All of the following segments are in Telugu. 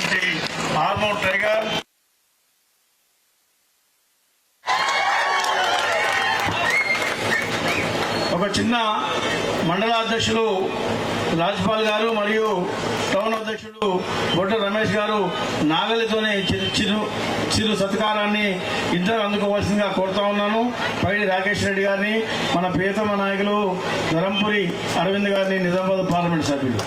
అయినటువంటి ఆర్మోర్ టైగర్. ఒక చిన్న మండల అధ్యక్షులు రాజ్పాల్ గారు మరియు టౌన్ అధ్యక్షుడు బొట్ట రమేష్ గారు నాగలితోనే చిరు చిరు చిరు సత్కారాన్ని ఇద్దరు అందుకోవాల్సిందిగా కోరుతా ఉన్నాను. పైడి రాకేష్ రెడ్డి గారిని మన ప్రియతమ నాయకులు ధరంపురి అరవింద్ గారిని నిజామాబాద్ పార్లమెంట్ సభ్యులు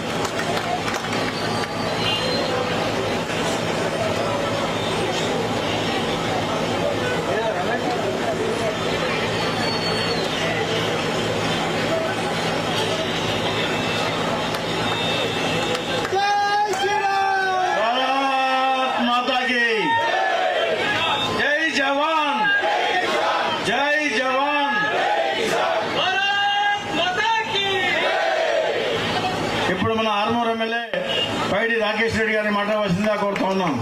భారత్ మాతా కీ జై జవాన్ జై జవాన్ ఇప్పుడు మన ఆర్మూర్ ఎమ్మెల్యే పైడి రాకేష్ రెడ్డి గారి మాట వస్తుందా కోరుతా ఉన్నాం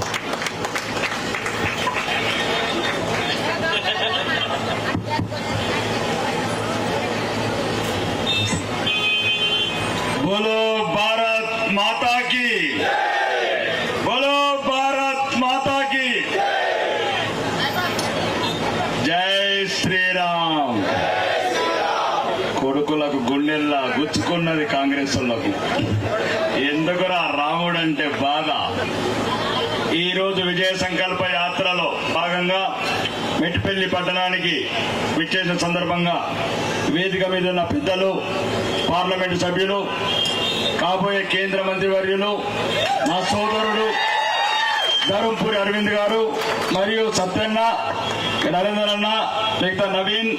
బోలో భారత్ మాతాకి కొడుకులకు గుండెల్లా గుచ్చుకున్నది కాంగ్రెస్ వాళ్ళకు. ఎందుకురా రాముడు అంటే బాధ? ఈ రోజు విజయ సంకల్ప యాత్రలో భాగంగా మెట్టిపల్లి పట్టణానికి విచ్చేసిన సందర్భంగా వేదిక మీద ఉన్న పెద్దలు పార్లమెంటు సభ్యులు కాబోయే కేంద్ర మంత్రివర్యులు మా సోదరుడు ధరంపూరి అరవింద్ గారు మరియు సత్యన్న నరేంద్ర అన్న మిగతా నవీన్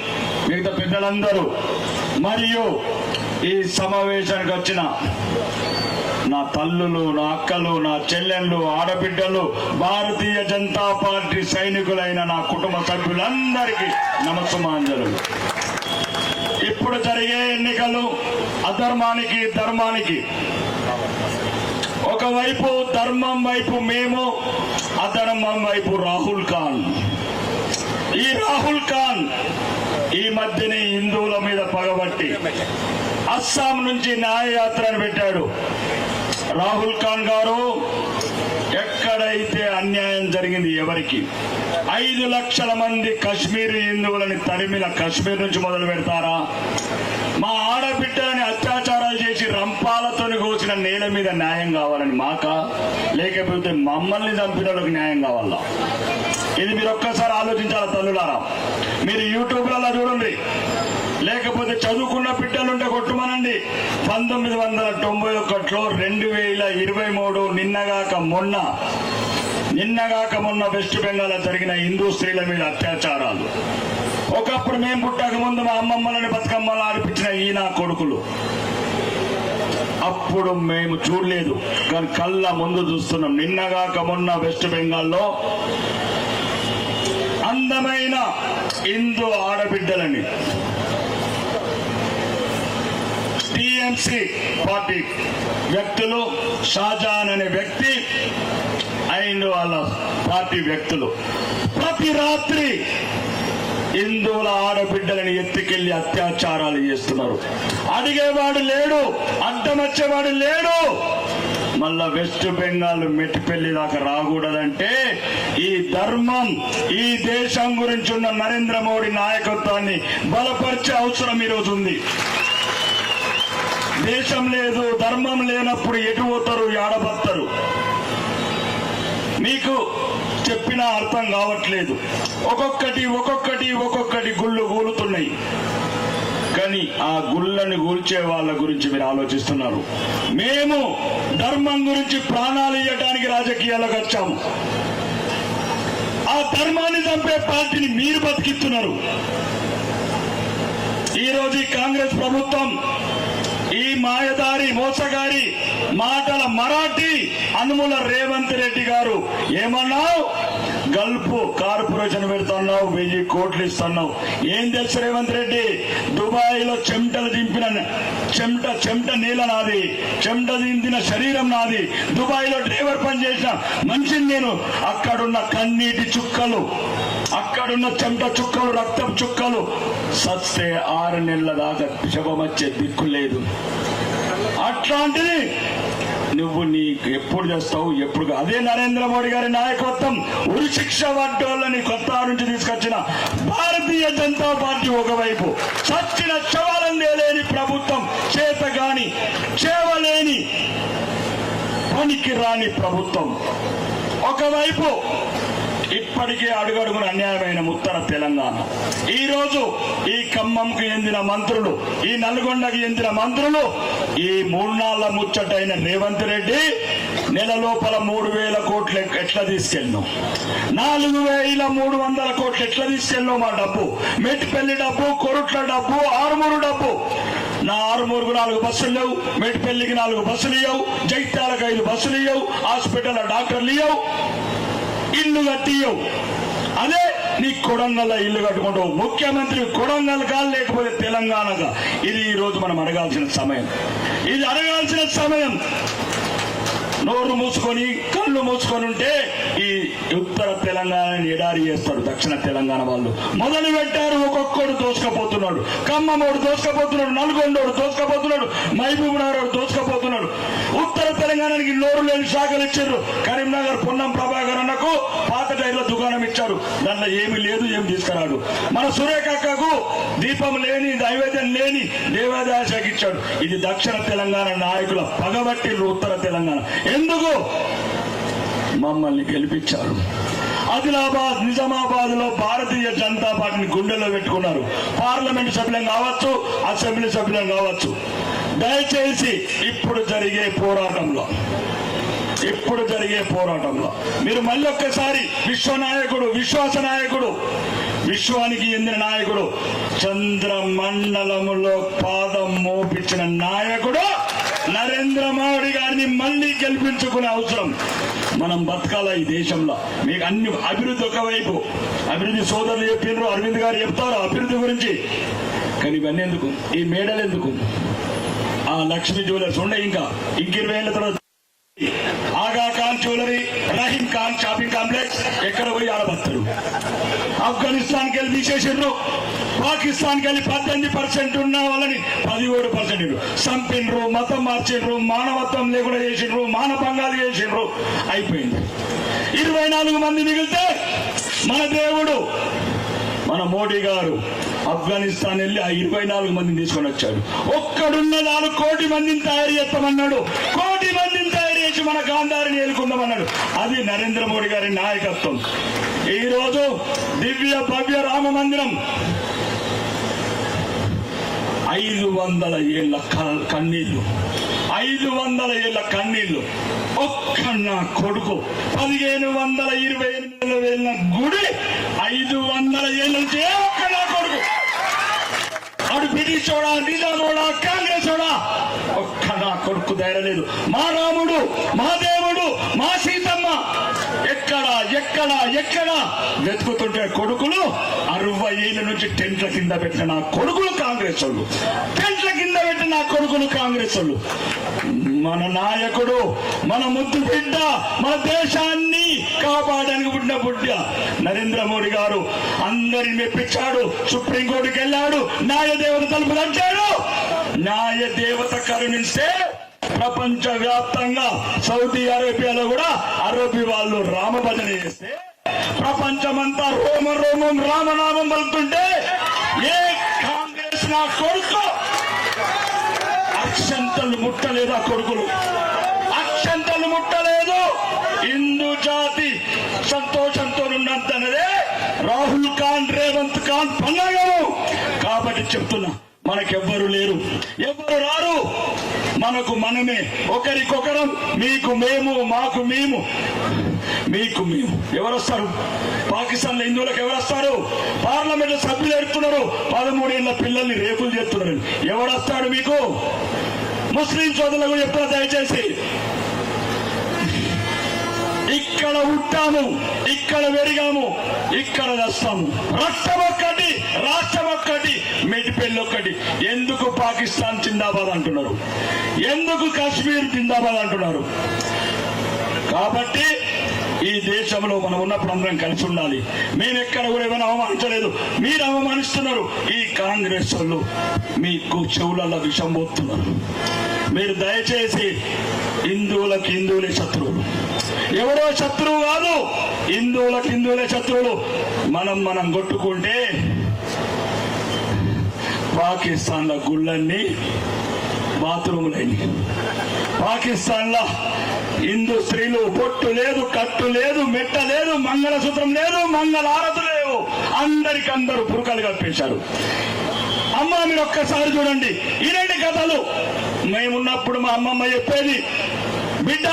మిగతా పెద్దలందరూ మరియు ఈ సమావేశానికి వచ్చిన నా తల్లులు నా అక్కలు నా చెల్లెళ్ళు ఆడబిడ్డలు భారతీయ జనతా పార్టీ సైనికులైన నా కుటుంబ సభ్యులందరికీ నమస్సుమాంజలు. ఇప్పుడు జరిగే ఎన్నికలు అధర్మానికి ధర్మానికి. ఒకవైపు ధర్మం వైపు మేము అధర్మం వైపు రాహుల్ ఖాన్. ఈ రాహుల్ ఖాన్ ఈ మధ్యనే హిందువుల మీద పగబట్టి అస్సాం నుంచి న్యాయయాత్రను పెట్టాడు. రాహుల్ ఖాన్ గారు ఎక్కడైతే అన్యాయం జరిగింది ఎవరికి? ఐదు లక్షల మంది కశ్మీర్ హిందువులని తరిమిన కశ్మీర్ నుంచి మొదలు పెడతారా? మా ఆడబిడ్డలని అత్యాచారాలు చేసి రంపాలతోని కోసిన నేల మీద న్యాయం కావాలని మాక? లేకపోతే మమ్మల్ని చంపిన న్యాయం కావాలా? ఇది మీరు ఒక్కసారి ఆలోచించాలి తల్లులారా? మీరు యూట్యూబ్లలో చూడండి. లేకపోతే చదువుకున్న బిడ్డలుంటే కొట్టుమనండి. పంతొమ్మిది వందల తొంభై ఒకటిలో రెండు వేల ఇరవై మూడు నిన్నగాక మొన్న నిన్నగాక మొన్న వెస్ట్ బెంగాల్ జరిగిన హిందూ స్త్రీల మీద అత్యాచారాలు. ఒకప్పుడు మేము పుట్టక ముందు మా అమ్మమ్మలని బతుకమ్మలు ఆడిపించిన ఈ నా కొడుకులు. అప్పుడు మేము చూడలేదు. కానీ కళ్ళ ముందు చూస్తున్నాం. నిన్నగాక మొన్న వెస్ట్ బెంగాల్లో అందమైన హిందూ ఆడబిడ్డలని టిఎంసి పార్టీ వ్యక్తులు షాజాన్ అనే వ్యక్తి అండ్ వాళ్ళ పార్టీ వ్యక్తులు. ప్రతి రాత్రి హిందువుల ఆడబిడ్డలని ఎత్తుకెళ్ళి అత్యాచారాలు చేస్తున్నారు. అడిగేవాడు లేడు అడ్డం వచ్చేవాడు లేడు. మళ్ళా వెస్ట్ బెంగాల్ మెట్టిపల్లి దాకా రాకూడదంటే ధర్మం ఈ దేశం గురించి ఉన్న నరేంద్ర మోడీ నాయకత్వాన్ని బలపరిచే అవసరం ఈరోజు ఉంది. దేశం లేదు ధర్మం లేనప్పుడు ఎటు పోతారు ఆడబత్తరు మీకు చెప్పిన అర్థం కావట్లేదు. ఒక్కొక్కటి ఒక్కొక్కటి ఒక్కొక్కటి గుళ్ళు కూలుతున్నాయి. కానీ ఆ గుళ్ళని కూల్చే వాళ్ళ గురించి మీరు ఆలోచిస్తున్నారు. మేము ధర్మం గురించి ప్రాణాలు ఇవ్వడానికి రాజకీయాలకు వచ్చాము. ఆ ధర్మాన్ని చంపే పార్టీని మీరు బతికిస్తున్నారు. ఈ రోజు ఈ కాంగ్రెస్ ప్రభుత్వం ఈ మాయదారి మోసగారి మాటల మరాఠీ అనుముల రేవంత్ రెడ్డి గారు ఏమన్నావు? గల్ఫ్ కార్పొరేషన్ పెడుతున్నావు వెయ్యి కోట్లు ఇస్తున్నావు. ఏం తెలుసు రేవంత్ రెడ్డి? దుబాయ్లో చెమటలు దింపిన చెమట చెమట నీళ్ళ నాది చెమట దింపిన శరీరం నాది. దుబాయ్లో డ్రైవర్ పని చేసిన మనిషిని నేను. అక్కడున్న కన్నీటి చుక్కలు అక్కడున్న చెమట చుక్కలు రక్తం చుక్కలు సస్తే ఆరు నెలల దాకా శవం వచ్చే దిక్కు లేదు. అట్లాంటిది నువ్వు నీ ఎప్పుడు చేస్తావు ఎప్పుడు అదే నరేంద్ర మోడీ గారి నాయకత్వం. ఉరి శిక్ష పడ్డోళ్ళని కొత్త నుంచి తీసుకొచ్చిన భారతీయ జనతా పార్టీ ఒకవైపు. చచ్చిన శవాలను లేని ప్రభుత్వం చేత గాని చేవలేని పనికి రాని ప్రభుత్వం. ఒకవైపు ఇప్పటికే అడుగడుగున అన్యాయమైన ఉత్తర తెలంగాణ. ఈ రోజు ఈ ఖమ్మంకు చెందిన మంత్రులు ఈ నల్గొండకు చెందిన మంత్రులు ఈ మూడు నాళ్ళ ముచ్చటైన రేవంత్ రెడ్డి నెల లోపల మూడు వేల కోట్లు ఎట్లా తీసుకెళ్ళినాం. నాలుగు వేల మూడు వందల కోట్లు ఎట్లా తీసుకెళ్ళినాం మా డబ్బు. మెట్టిపల్లి డబ్బు కొరుట్ల డబ్బు ఆరుమూరు డబ్బు. నా ఆరుమూరుకు నాలుగు బస్సులు లేవు మెట్టిపల్లికి నాలుగు బస్సులు ఇవ్వవు జైత్యాలకు ఐదు బస్సులు ఇవ్వవు హాస్పిటల్ డాక్టర్లు ఇవ్వవు ఇల్లు కట్టియవు అదే నీ కొడంగల్ ఇల్లు కట్టుకుంటావు. ముఖ్యమంత్రి కొడంగల్ కాదు లేకపోతే తెలంగాణగా. ఇది ఈ రోజు మనం అడగాల్సిన సమయం. ఇది అడగాల్సిన సమయం. నోరు మూసుకొని కళ్ళు మూసుకొని ఉంటే ఈ ఉత్తర తెలంగాణని ఎడారి చేస్తారు దక్షిణ తెలంగాణ వాళ్ళు. మొదలు పెట్టారు ఒక్కొక్కడు దోసుకపోతున్నాడు. ఖమ్మమోడు దోసుకపోతున్నాడు నల్గొండోడు దోసుకపోతున్నాడు మహబూబ్ నగర్ దోసుకపోతున్నాడు. ఉత్తర తెలంగాణకి నోరు లేని శాఖలు ఇచ్చారు. కరీంనగర్ పొన్నం ప్రభాకర్ అన్నకు పాత టైర్ల దుకాణం ఇచ్చారు. దాంట్లో ఏమీ లేదు ఏమి తీసుకురాడు. మన సురేఖ అక్కకు దీపం లేని నైవేద్యం లేని దేవాదాయ శాఖ ఇచ్చాడు. ఇది దక్షిణ తెలంగాణ నాయకుల పగబట్టి ఉత్తర తెలంగాణ. ఎందుకు? మమ్మల్ని గెలిపించారు. ఆదిలాబాద్ నిజామాబాద్లో భారతీయ జనతా పార్టీని గుండెల్లో పెట్టుకున్నారు. పార్లమెంట్ సభ్యులం కావచ్చు అసెంబ్లీ సభ్యులం కావచ్చు. దయచేసి ఇప్పుడు జరిగే పోరాటంలో ఇప్పుడు జరిగే పోరాటంలో మీరు మళ్ళీ ఒక్కసారి విశ్వనాయకుడు విశ్వాస నాయకుడు విశ్వానికి చెందిన నాయకుడు చంద్రమండలములో పాదం మోపించిన నాయకుడు నరేంద్ర మోడీ గారిని మళ్ళీ గెలిపించుకునే అవసరం. మనం బతకాల ఈ దేశంలో? మీకు అన్ని అభివృద్ధి ఒకవైపు. అభివృద్ధి సోదరులు చెప్పినారు అరవింద్ గారు చెప్తారు అభివృద్ధి గురించి. కానీ ఇవన్నీ ఎందుకు? ఈ మేడలు ఎందుకు? ఆ లక్ష్మీ జ్యువెలర్స్ ఉండే ఇంకా. ఇంక ఇరవై ఏళ్ళ తర్వాత Aga Khan jewellery Rahim Khan shopping complex ఎక్కడ పోయి ఆడబడతారు ఆఫ్ఘనిస్తాన్కి వెళ్ళి తీసేసిండ్రు. పాకిస్తాన్కి వెళ్ళి పద్దెనిమిది పర్సెంట్ ఉన్న వాళ్ళని పదిహేడు పర్సెంట్ చంపిండ్రు మతం మార్చిండ్రు మానవత్వం లేకుండా చేసిండ్రు మానభంగాలు చేసిండ్రు. అయిపోయింది. ఇరవై నాలుగు మంది మిగిలితే మన దేవుడు మన మోడీ గారు ఆఫ్ఘనిస్తాన్ వెళ్ళి ఆ ఇరవై నాలుగు మందిని తీసుకొని వచ్చాడు. ఒక్కడున్న నాలుగు కోటి మందిని తయారు చేస్తామన్నాడు. కోటి మంది నుంచి మన గాంధారిని ఏలుకుందామన్నాడు అది నరేంద్ర మోడీ గారి నాయకత్వం. ఈరోజు దివ్య భవ్య రామ మందిరం. ఐదు వందల ఏళ్ళ కన్నీళ్ళు. ఐదు వందల ఏళ్ళ కన్నీళ్ళు. ఒక్క నా కొడుకు పదిహేను వందల ఇరవై ఎనిమిది వేల గుడి ఐదు వందల ఏళ్ళ నుంచి ఏ ఒక్క అటు కొడుకు నిజామోడా కాంగ్రెస్ ఒక్క నా కొడుకు ధైర్యం లేదు మా రాముడు మా దేవుడు మా సీతమ్మ. ఎక్కడ ఎక్కడ ఎక్కడ? వెతుకుతుంటే కొడుకులు అరవై ఏళ్ళ నుంచి టెంట్ల కింద పెట్టిన నా కొడుకులు కాంగ్రెస్ వాళ్ళు. టెంట్ల కింద పెట్టిన నా కొడుకులు కాంగ్రెస్ వాళ్ళు. మన నాయకుడు మన ముద్దు బిడ్డ మన దేశాన్ని కాపాడడానికి పుట్టిన బుడ్డ నరేంద్ర మోడీ గారు అందరిని మెప్పించాడు సుప్రీంకోర్టుకి వెళ్ళాడు న్యాయ దేవత తలుపు అంటాడు. న్యాయ దేవత కరుణిస్తే ప్రపంచ వ్యాప్తంగా సౌదీ అరేబియాలో కూడా అరబీ వాళ్ళు రామభజన చేస్తే ప్రపంచమంతా రోమ రోమం రామనామం పలుకుతుంటే ఏ కాంగ్రెస్ నా కొడుకు? అక్షంతలు ముట్టలేదు ఆ కొడుకులు? అక్షంతలు ముట్టలేదు. ఇంత సంతోషంతో ఉన్నంతనదే రాహుల్ ఖాన్ రేవంత్ ఖాన్ పండగలు. కాబట్టి చెప్తున్నా మనకెవ్వరు లేరు. ఎవరు రారు? మనకు మనమే. ఒకరికొకరం మీకు మేము మాకు మేము. మీకు మేము. ఎవరు వస్తారు పాకిస్తాన్లో హిందువులకు ఎవరు వస్తారు పార్లమెంట్ సభ్యులు ఎడుతున్నారు పదమూడేళ్ళ పిల్లల్ని రేపులు చేస్తున్నారు. ఎవడు వస్తాడు మీకు? ముస్లిం సోదరులకు చెప్తున్నా దయచేసి. ఇక్కడ ఉంటాము ఇక్కడ పెరిగాము ఇక్కడ వస్తాము రక్తం ఒక్కటి రాష్ట్రం ఒక్కటి మెడిపెళ్ళి ఒక్కటి. ఎందుకు పాకిస్తాన్ జిందాబాద్ అంటున్నారు? ఎందుకు కాశ్మీర్ జిందాబాద్ అంటున్నారు? కాబట్టి ఈ దేశంలో మనం ఉన్నప్పుడు అందరం కలిసి ఉండాలి. మేము ఎక్కడ కూడా ఏమైనా అవమానించలేదు. మీరు అవమానిస్తున్నారు. ఈ కాంగ్రెస్ వాళ్ళు మీకు చెవులలో విషం పోతున్నారు. మీరు దయచేసి హిందువులకు హిందువులే శత్రువులు. ఎవరో శత్రువు కాదు. హిందువులకు హిందువులే శత్రువులు. మనం మనం కొట్టుకుంటే పాకిస్తాన్ల గుళ్ళన్నీ బాత్రూములైనవి పాకిస్తాన్ల హిందూ స్త్రీలు బొట్టు లేదు కట్టు లేదు మెట్ట లేదు మంగళసూత్రం లేదు మంగళారతు లేవు. అందరికందరూ పురుకలు కప్పేశారు అమ్మ మీరు ఒక్కసారి చూడండి. ఈ రెండు కథలు. మేమున్నప్పుడు మా అమ్మమ్మ చెప్పేది బిడ్డ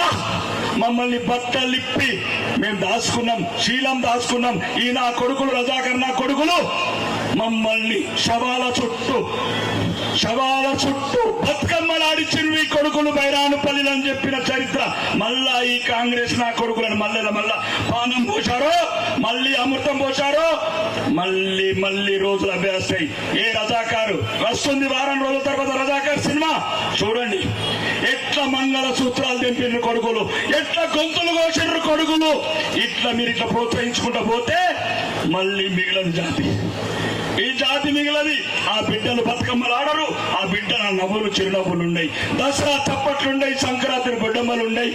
మమ్మల్ని బట్టలిప్పి మేము దాచుకున్నాం శీలం దాచుకున్నాం. ఈ నా కొడుకులు రజాకర్ నా కొడుకులు మమ్మల్ని శవాల చుట్టూ శవాల చుట్టూ బతుకమ్మలాడిచ్చిన ఈ కొడుకులు బైరానుపల్లిలు అని చెప్పిన చరిత్ర. మళ్ళా ఈ కాంగ్రెస్ నా కొడుకులను మల్లెల మళ్ళా పానం పోశారో మళ్ళీ అమృతం పోశారో మళ్ళీ మళ్ళీ రోజులు అభ్యాస్తాయి ఏ రజాకారు? వస్తుంది వారం రోజుల తర్వాత రజాకార్ సినిమా. చూడండి ఎట్లా మంగళ సూత్రం తెంపిన కొడుకులు. ఎట్లా గొంతులు కోసిన కొడుకులు? ఇట్లా మీరు ఇట్లా ప్రోత్సహించుకుంటూ పోతే మళ్ళీ మిగిలిన జాతి. ఈ జాతి మిగిలది. ఆ బిడ్డలు బతుకమ్మలు ఆడరు ఆ బిడ్డల నవ్వులు చిరునవ్వులు ఉన్నాయి దసరా చప్పట్లుండయి సంక్రాంతి బొడ్డమ్మలు ఉన్నాయి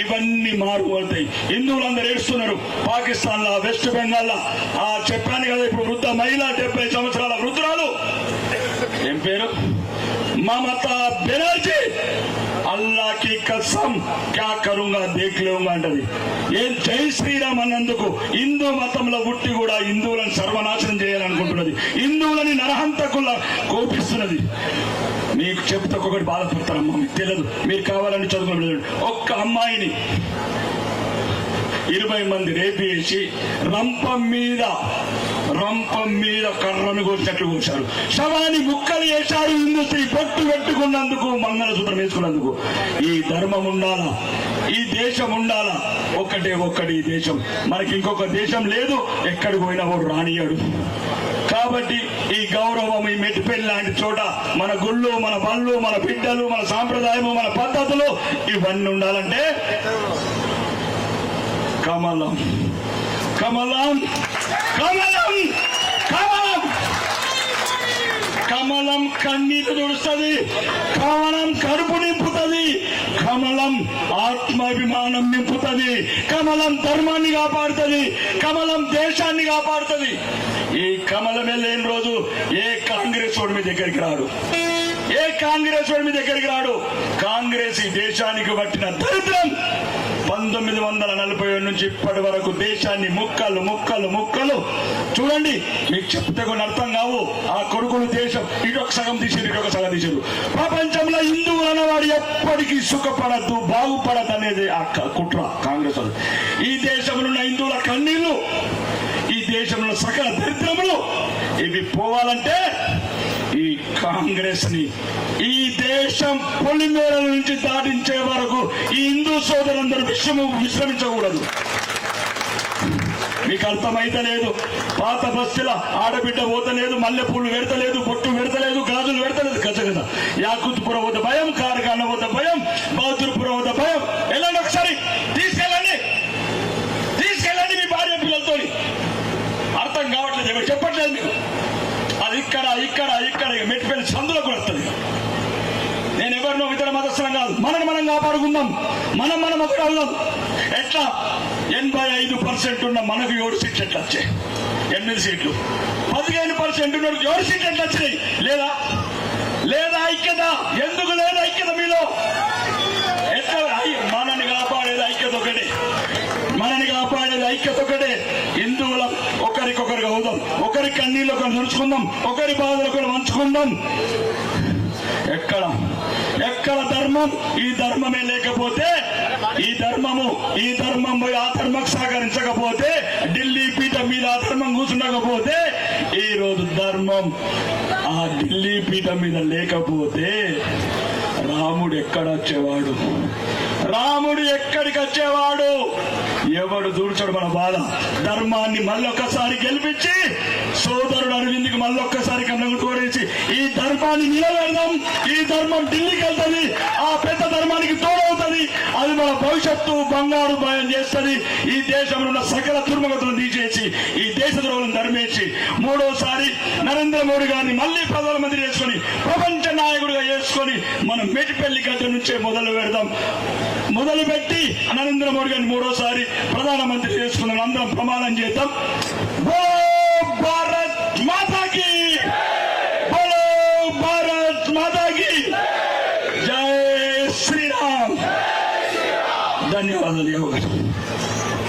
ఇవన్నీ మారుపోతాయి హిందువులందరూ ఏడుస్తున్నారు. పాకిస్తాన్ లా వెస్ట్ బెంగాల్ లా ఆ చెప్పాను కదా ఇప్పుడు వృద్ధ మహిళ డెబ్బై సంవత్సరాల వృద్ధురాలు. ఏం పేరు? మమతా బెనర్జీ. అల్లా కి కసం క్యా కరుంగా దేఖ్ లేవుగా అంటది. ఏం జై శ్రీరామ్ అన్నందుకు హిందూ మతంలో పుట్టి కూడా హిందువులను సర్వనాశనం చేయాలనుకుంటున్నది. హిందువులని నరహంతకుల కోపిస్తున్నది. మీకు చెప్తే ఒకటి బాధపడతారమ్మా మీకు తెలియదు మీరు కావాలని చదువుకోలేదు ఒక్క అమ్మాయిని ఇరవై మంది రేపేసి రంపం మీద పంపం మీద కర్రను కోసినట్లు కోశారు శవాన్ని ముక్కలు వేశారు హిందుస్త్రీ పట్టు పొట్టు పెట్టుకున్నందుకు మంగళసూత్రం వేసుకున్నందుకు. ఈ ధర్మం ఉండాలా? ఈ దేశం ఉండాలా? ఒక్కటే ఒక్కటి ఈ దేశం. మనకి ఇంకొక దేశం లేదు ఎక్కడికి పోయినా వాడు రానియాడు కాబట్టి ఈ గౌరవం ఈ మెట్టిపల్లి లాంటి చోట మన గుళ్ళు మన పనులు మన బిడ్డలు మన సాంప్రదాయము మన పద్ధతులు ఇవన్నీ ఉండాలంటే కమలం. కమలం. కమలం. కమలం కన్నీరు తుడుస్తుంది కమలం కడుపు నింపుతుంది కమలం ఆత్మాభిమానం నింపుతుంది కమలం ధర్మాన్ని కాపాడుతుంది కమలం దేశాన్ని కాపాడుతుంది. ఈ కమలమే లేని రోజు ఏ కాంగ్రెస్ వాడు మీ దగ్గరికి రాడు? ఏ కాంగ్రెస్ వాడు మీ దగ్గరికి రాడు? కాంగ్రెస్ ఈ దేశానికి పట్టిన దరిద్రం. పంతొమ్మిది వందల నలభై ఏడు నుంచి ఇప్పటి వరకు దేశాన్ని ముక్కలు ముక్కలు ముక్కలు. చూడండి మీకు చెప్తే కొన్ని అర్థం కావు. ఆ కొడుకులు దేశం ఇటు ఒక సగం తీసారు ఇటు ఒక సగం తీసారు ప్రపంచంలో హిందువులు అన్నవాడు ఎప్పటికీ సుఖపడద్దు బాగుపడద్దు అనేది ఆ క- కుట్ర కాంగ్రెస్ ఈ దేశంలో ఉన్న హిందువుల కన్నీళ్ళు ఈ దేశంలో సకల దరిద్రములు ఇవి పోవాలంటే ఈ కాంగ్రెస్ని ఈ దేశం పొలిమేరల నుంచి దాటించే వరకు ఈ హిందూ సోదరులందరూ విశ్రమ విశ్రమించకూడదు. మీకు అర్థమైతలేదు పాత బస్సుల ఆడబిడ్డ పోతలేదు మల్లెపూలు పెడతలేదు బొట్టు పెడతలేదు గాజులు పెడతలేదు గజ గజ వద్ద భయం కారకాన వద్ద భయం బౌద్ధపుర వద్ద భయం వెళ్ళండి ఒకసారి తీసుకెళ్ళండి తీసుకెళ్ళండి మీ భార్య పిల్లలతో అర్థం కావట్లేదు ఎవరు చెప్పట్లేదు మీకు అది ఇక్కడ ఇక్కడ ఇక్కడ ఇక మెట్టిపల్లి సందులో కూడా వస్తుంది నేను ఎవరినో ఇతర మతస్థలం కాదు మనం మనం ఉన్నాం. మనం మనం ఒకటి అవుదాం ఎట్లా? ఎనభై ఐదు పర్సెంట్ ఉన్న మనకు ఏడు సీట్లు ఎట్లా వచ్చాయి. ఎనిమిది సీట్లు. పదిహేను పర్సెంట్ ఉన్న ఏడు సీట్లు ఎట్లా వచ్చినాయి. లేదా? లేదా ఐక్యత? ఎందుకు లేదా ఐక్యత మీలో? ఎట్లా? ఐ- మనని కాపాడేది ఐక్యత ఒకటే. మనని కాపాడేది ఐక్యత ఒకటే. హిందువులం ఒకరికొకరికి అవుదాం. ఒకరి కన్నీళ్ళు ఒకరు తుడుచుకుందాం ఒకరి బాధలు ఒకరు మంచుకుందాం ధర్మం? ఈ ధర్మమే లేకపోతే ఈ ధర్మము ఈ ధర్మం పోయి ఆ ధర్మకు సహకరించకపోతే ఢిల్లీ పీఠం మీద ఆ ధర్మం కూర్చుండకపోతే ఈ రోజు ధర్మం ఆ ఢిల్లీ పీఠం మీద లేకపోతే రాముడు ఎక్కడొచ్చేవాడు రాముడు ఎక్కడికి వచ్చేవాడు? ఎవడు దూర్చడు మన బాధ. ధర్మాన్ని మళ్ళొక్కసారి గెలిపించి సోదరుడు అరవింద్కి మళ్ళొక్కసారి కోరేసి ఈ ధర్మాన్ని నిలబెడదాం. ఈ ధర్మం ఢిల్లీకి వెళ్తుంది. ఆ పెద్ద ధర్మానికి తోడవుతుంది. అది మన భవిష్యత్తు బంగారు భయం చేస్తుంది. ఈ దేశంలో ఉన్న సకల దుర్మగతులను తీసేసి ఈ దేశ ద్రోహం నరేంద్ర మోడీ గారిని మళ్ళీ ప్రధానమంత్రి చేసుకొని ప్రపంచ నాయకుడిగా చేసుకొని మనం మెటిపెళ్ళి గడ్డ నుంచే మొదలు పెడదాం. మొదలు పెట్టి నరేంద్ర మోడీ గారిని మూడోసారి ప్రధానమంత్రి చేసుకున్నాం అందరం ప్రమాణం చేద్దాం. భారత్ మాతాకి! భారత్ మాతాకి! జై శ్రీరామ్! ధన్యవాదాలు